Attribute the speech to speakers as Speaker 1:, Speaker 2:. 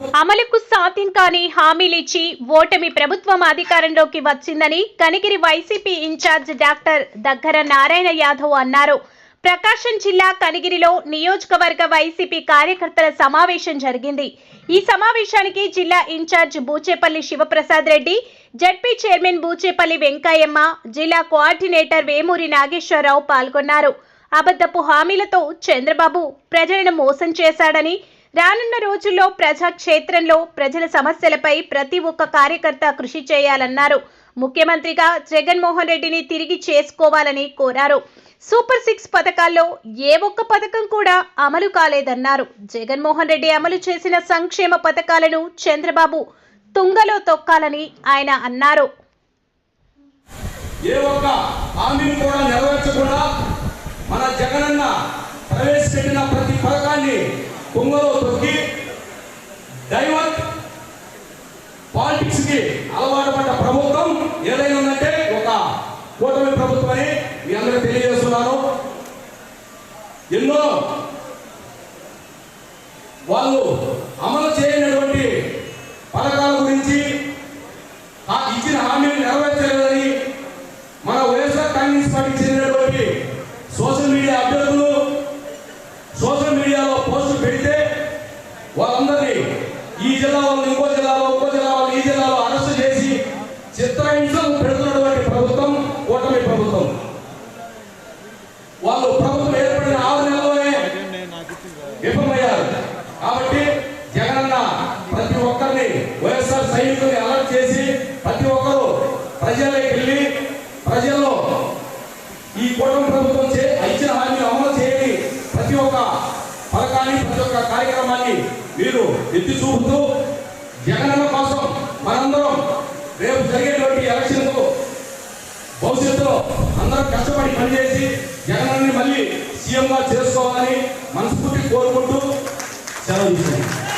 Speaker 1: అమలుకు సాధ్యం కాని హామీలిచ్చి ఓటమి ప్రభుత్వం అధికారంలోకి వచ్చిందని కనిగిరి వైసీపీ ఇన్ఛార్జ్ డాక్టర్ దగ్గర నారాయణ యాదవ్ అన్నారు. ప్రకాశం జిల్లా కనిగిరిలో నియోజకవర్గ వైసీపీ కార్యకర్తల సమావేశం జరిగింది. ఈ సమావేశానికి జిల్లా incharge Buchepalli Sivaprasad Reddy ZP chairman Buchepalli Venkayamma జిల్లా కోఆర్డినేటర్ వేమూరి నాగేశ్వరరావు పాల్గొన్నారు. అబద్ధపు హామీలతో చంద్రబాబు ప్రజలను మోసం చేశాడని రానున్న రోజుల్లో ప్రజాక్షేత్రంలో ప్రజల సమస్యలపై ప్రతి ఒక్క కార్యకర్త కృషి చేయాలన్నారు. ముఖ్యమంత్రిగా జగన్మోహన్ రెడ్డిని తిరిగి చేసుకోవాలని కోరారు. సూపర్ సిక్స్ పథకాల్లో ఏ ఒక్క పథకం కూడా అమలు కాలేదన్నారు. జగన్మోహన్ రెడ్డి అమలు చేసిన సంక్షేమ పథకాలను చంద్రబాబు తుంగలో తొక్కాలని ఆయన అన్నారు.
Speaker 2: ఏ ఒక్క హామీని కూడా నెరవేర్చకుండా మన జగనన్న ప్రవేశపెట్టిన ప్రతి పథకాన్ని కుంగలో తొక్కి డైవర్ట్ పాలిటిక్స్కి అలవాటు పడ్డ ప్రభుత్వం ఏదైనా ఉందంటే ఒక కూటమి ప్రభుత్వం అని మీ అందరికీ తెలియజేస్తున్నాను. ఎన్నో వాళ్ళు అమలు చేయని వాళ్ళందరినీ ఈ జిల్లా వాళ్ళు ఇంకో జిల్లాలో ఇంకో జిల్లా వాళ్ళు ఈ జిల్లాలో అరెస్ట్ చేసి చిత్రహింసలు పెడుతున్నటువంటి ప్రభుత్వం కూటమి ప్రభుత్వం. వాళ్ళు ప్రభుత్వం ఏర్పడిన ఆరు నెలలోనే విఫలమయ్యారు. కాబట్టి జగనన్న ప్రతి ఒక్కరిని వైఎస్ఆర్ సైనికుల్ని అలర్ట్ చేసి ప్రతి ఒక్కరు ప్రజల్లోకి వెళ్ళి ప్రజల్లో ఈ కూటమి ప్రభుత్వం చే ఇచ్చిన హామీలు అమలు చేయని ప్రతి ఒక్క పథకాన్ని ప్రతి ఒక్క కార్యక్రమాన్ని మీరు ఎత్తి చూపుతూ జగనన్న కోసం మనందరం రేపు జరిగేటువంటి ఎలక్షన్కు భవిష్యత్తులో అందరం కష్టపడి పనిచేసి జగనన్ని మళ్ళీ సీఎంగా చేసుకోవాలని మనస్ఫూర్తి కోరుకుంటూ సెలవు తీసుకుంటాం